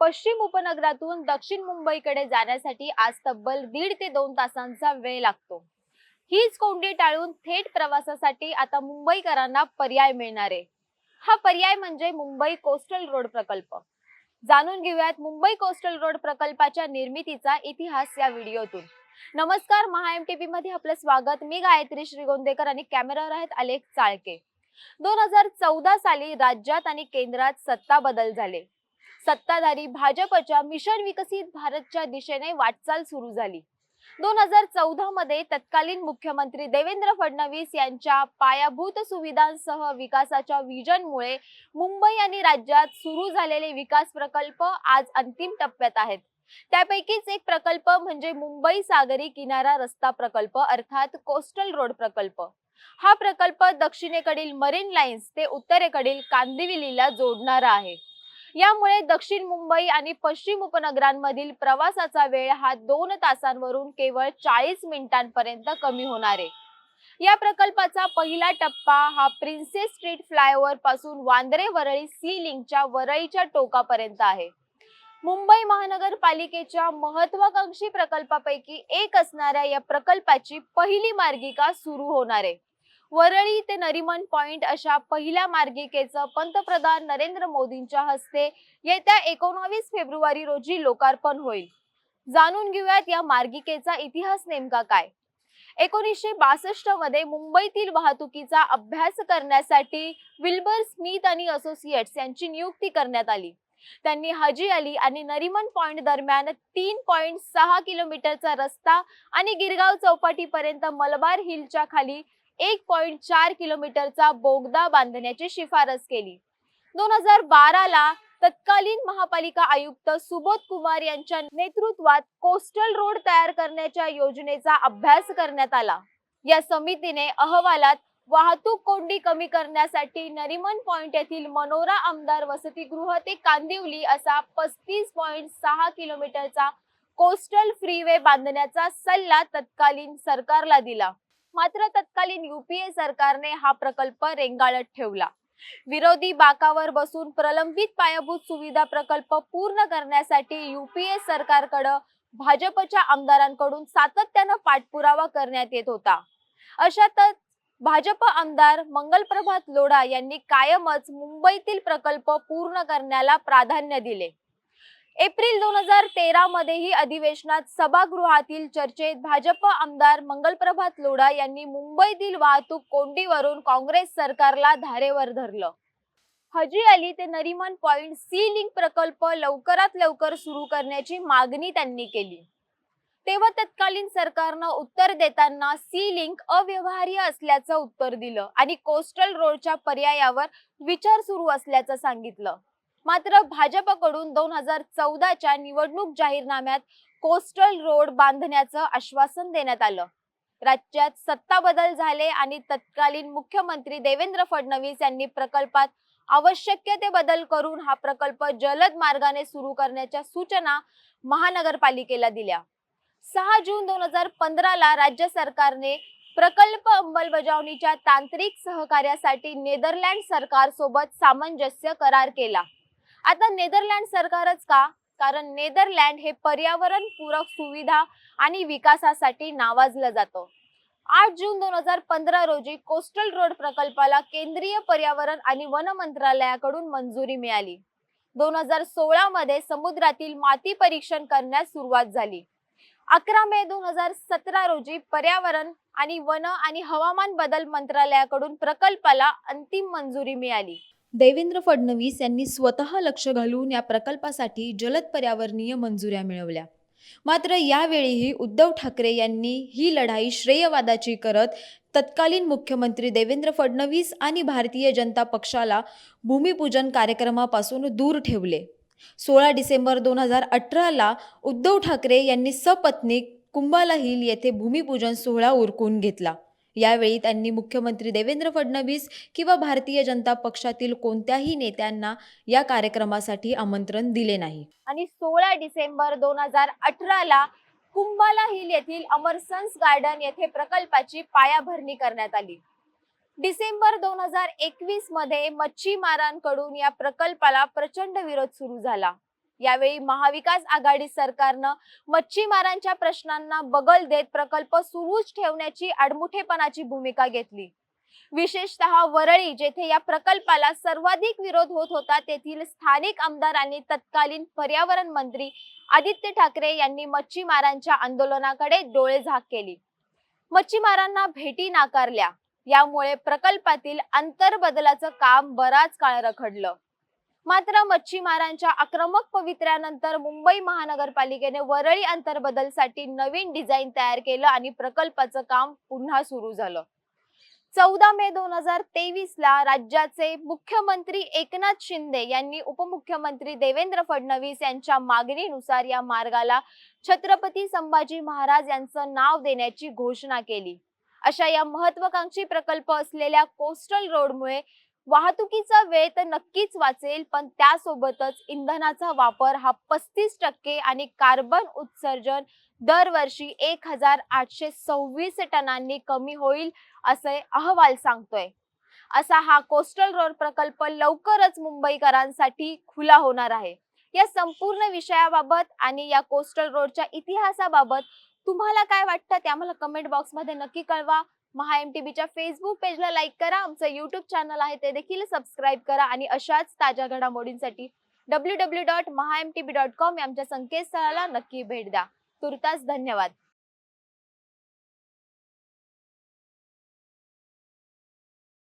पश्चिम उपनगरातून दक्षिण मुंबईकडे जाण्यासाठी आज तब्बल दीड ते दोन तासांचा वेळ लागतो. हीच कोंडी टाळून थेट प्रवासासाठी आता मुंबईकरांना पर्याय मिळणार आहे. हा पर्याय म्हणजे मुंबई कोस्टल रोड प्रकल्प. जाणून घेऊयात मुंबई कोस्टल रोड प्रकल्पाच्या निर्मितीचा इतिहास या व्हिडिओतून. नमस्कार महा एमटीपी मध्ये आपलं स्वागत. मी गायत्री श्रीगोंदेकर आणि कॅमेरावर आहेत अलेख चाळके. दोन हजार चौदा साली राज्यात आणि केंद्रात सत्ता बदल झाले. सत्ताधारी भाजपच्या मिशन विकसित भारतच्या दिशेने वाटचाल सुरू झाली. दोन हजार चौदा मध्ये तत्कालीन मुख्यमंत्री देवेंद्र फडणवीस यांच्या पायाभूत सुविधांसह विकासाच्या विजनमुळे मुंबई आणि राज्यात सुरू झालेले विकास प्रकल्प आज अंतिम टप्प्यात आहेत. त्यापैकीच एक प्रकल्प म्हणजे मुंबई सागरी किनारा रस्ता प्रकल्प अर्थात कोस्टल रोड प्रकल्प. हा प्रकल्प दक्षिणेकडील मरीन लाईन्स ते उत्तरेकडील कांदिवलीला जोडणारा आहे. यामुळे दक्षिण मुंबई आणि पश्चिम उपनगरांमधील प्रवासाचा वेळ हा दोन तासांवरून केवळ चाळीस मिनिटांपर्यंत कमी होणार आहे. या प्रकल्पाचा पहिला टप्पा हा प्रिन्सेस स्ट्रीट फ्लायओव्हरपासून वांद्रे वरळी सी लिंकच्या वरळीच्या टोकापर्यंत आहे. मुंबई महानगरपालिकेच्या महत्वाकांक्षी प्रकल्पापैकी एक असणाऱ्या या प्रकल्पाची पहिली मार्गिका सुरू होणार आहे. वरळी ते नरिमन पॉइंट अशा पहिल्या मार्गिकेचं पंतप्रधान नरेंद्र मोदींच्या हस्ते येत्या एकोणावीस फेब्रुवारी रोजी लोकार्पण होईल. जाणून घेऊयात या मार्गिकेचा इतिहास नेमका काय? एकोणीसशे बासष्टमध्ये मुंबईतील वाहतुकीचा अभ्यास करण्यासाठी विल्बर स्मिथ आणि असोसिएट्स यांची नियुक्ती करण्यात आली. त्यांनी हजी अली आणि नरिमन पॉइंट दरम्यान तीन पॉइंट सहा किलोमीटरचा रस्ता आणि गिरगाव चौपाटीपर्यंत मलबार हिलच्या खाली एक पॉइंट चार किलोमीटरचा बोगदा बांधण्याची शिफारस केली. दोन हजार बाराला तत्कालीन महापालिका आयुक्त सुबोध कुमार यांच्या नेतृत्वात कोस्टल रोड तयार करण्याच्या योजनेचा अभ्यास करण्यात आला. या समितीने अहवालात वाहतूक कोंडी कमी करण्यासाठी नरिमन पॉइंट येथील मनोरा आमदार वसतिगृह ते कांदिवली असा पस्तीस पॉइंट सहा किलोमीटरचा कोस्टल फ्रीवे बांधण्याचा सल्ला तत्कालीन सरकारला दिला. मात्र तत्कालीन युपीए सरकारने हा प्रकल्प रेंगाळत ठेवला. विरोधी बाकावर बसून प्रलंबित पायाभूत सुविधा प्रकल्प पूर्ण करण्यासाठी युपीए सरकारकडं भाजपच्या आमदारांकडून सातत्यानं पाठपुरावा करण्यात येत होता. अशातच भाजप आमदार मंगलप्रभात लोढा यांनी कायमच मुंबईतील प्रकल्प पूर्ण करण्याला प्राधान्य दिले. एप्रिल दोन हजार तेरा मध्येही अधिवेशनात सभागृहातील चर्चेत भाजप आमदार मंगलप्रभात लोढा यांनी मुंबईतील वाहतूक कोंडीवरून काँग्रेस सरकारला धारेवर धरलं. हजी अली ते नरीमन पॉइंट सी लिंक प्रकल्प लवकरात लवकर सुरू करण्याची मागणी त्यांनी केली. तेव्हा तत्कालीन सरकारनं उत्तर देताना सी लिंक अव्यवहार्य असल्याचं उत्तर दिलं आणि कोस्टल रोडच्या पर्यायावर विचार सुरू असल्याचं सांगितलं. मात्र भाजपकडून दोन हजार चौदाच्या निवडणूक जाहीरनाम्यात कोस्टल रोड बांधण्याचं आश्वासन देण्यात आलं. राज्यात सत्ता बदल झाले आणि तत्कालीन मुख्यमंत्री देवेंद्र फडणवीस यांनी प्रकल्पात आवश्यक ते बदल करून हा प्रकल्प जलद मार्गाने सुरू करण्याच्या सूचना महानगरपालिकेला दिल्या. सहा जून दोन हजार पंधराला राज्य सरकारने प्रकल्प अंमलबजावणीच्या तांत्रिक सहकार्यासाठी नेदरलँड सरकार सोबत सामंजस्य करार केला. आता नेदरलँड सरकारच का? कारण नेदरलँड हे पर्यावरण पूरक सुविधा आणि विकासासाठी नावाजलं जातं. आठ जून दोन हजार पंधरा रोजी कोस्टल रोड प्रकल्पाला केंद्रीय पर्यावरण आणि वन मंत्रालयाकडून मंजुरी मिळाली. दोन हजार सोळा मध्ये समुद्रातील माती परीक्षण करण्यास सुरुवात झाली. अकरा मे दोन हजार सतरा रोजी पर्यावरण आणि वन आणि हवामान बदल मंत्रालयाकडून प्रकल्पाला अंतिम मंजुरी मिळाली. देवेंद्र फडणवीस यांनी स्वतः लक्ष घालून या प्रकल्पासाठी जलद पर्यावरणीय मंजुऱ्या मिळवल्या. मात्र यावेळीही उद्धव ठाकरे यांनी ही लढाई श्रेयवादाची करत तत्कालीन मुख्यमंत्री देवेंद्र फडणवीस आणि भारतीय जनता पक्षाला भूमिपूजन कार्यक्रमापासून दूर ठेवले. सोळा डिसेंबर दोन हजार अठराला उद्धव ठाकरे यांनी सपत्नीक कुंभाला हिल येथे भूमिपूजन सोहळा उरकून घेतला. यावेळी त्यांनी मुख्यमंत्री देवेंद्र फडणवीस किंवा भारतीय जनता पक्षातील कोणत्याही नेत्यांना या कार्यक्रमासाठी आमंत्रण दिले नाही. आणि सोळा डिसेंबर दोन हजार अठराला कुंभाला हिल येथील अमरसन्स गार्डन येथे प्रकल्पाची पायाभरणी करण्यात आली. डिसेंबर दोन हजार एकवीसमध्ये मच्छीमारांकडून या प्रकल्पाला प्रचंड विरोध सुरू झाला. यावेळी महाविकास आघाडी सरकारनं मच्छीमारांच्या प्रश्नांना बगल देत प्रकल्प सुरूच ठेवण्याची आडमुठेपणाची भूमिका घेतली. विशेषतः वरळी जेथे या प्रकल्पाला सर्वाधिक विरोध होत होता तेथील स्थानिक आमदार आणि तत्कालीन पर्यावरण मंत्री आदित्य ठाकरे यांनी मच्छीमारांच्या आंदोलनाकडे डोळे झाक केली. मच्छीमारांना भेटी नाकारल्या. यामुळे प्रकल्पातील अंतर्बदलाचं काम बराच काळ रखडलं. मात्र मच्छीमारांच्या आक्रमक पवित्र्यानंतर मुंबई महानगरपालिकेने वरळी अंतर्बदलसाठी नवीन डिझाईन तयार केलं आणि प्रकल्पाचं काम पुन्हा सुरू झालं. चौदा मे दोन हजार तेवीस ला राज्याचे मुख्यमंत्री एकनाथ शिंदे यांनी उपमुख्यमंत्री देवेंद्र फडणवीस यांच्या मागणीनुसार या मार्गाला छत्रपती संभाजी महाराज यांचं नाव देण्याची घोषणा केली. अशा या महत्वाकांक्षी प्रकल्प असलेल्या कोस्टल रोडमुळे वाहतुकीचा वेळ तर नक्कीच वाचेल पण त्यासोबतच इंधनाचा वापर हा पस्तीस टक्के आणि कार्बन उत्सर्जन दरवर्षी एक हजार आठशे सव्वीस टनांनी कमी होईल असे अहवाल सांगतोय. असा हा कोस्टल रोड प्रकल्प लवकरच मुंबईकरांसाठी खुला होणार आहे. या संपूर्ण विषयाबाबत आणि या कोस्टल रोडच्या इतिहासाबाबत तुम्हाला काय वाटतं ते आम्हाला कमेंट बॉक्समध्ये नक्की कळवा. महा एम टी बीच्या फेसबुक पेजला लाईक करा. आमचं युट्यूब चॅनल आहे ते देखील सबस्क्राईब करा. आणि अशाच ताज्या घडामोडींसाठी W W dot Maha M T B dot com या आमच्या संकेतस्थळाला नक्की भेट द्या. तुर्तास धन्यवाद.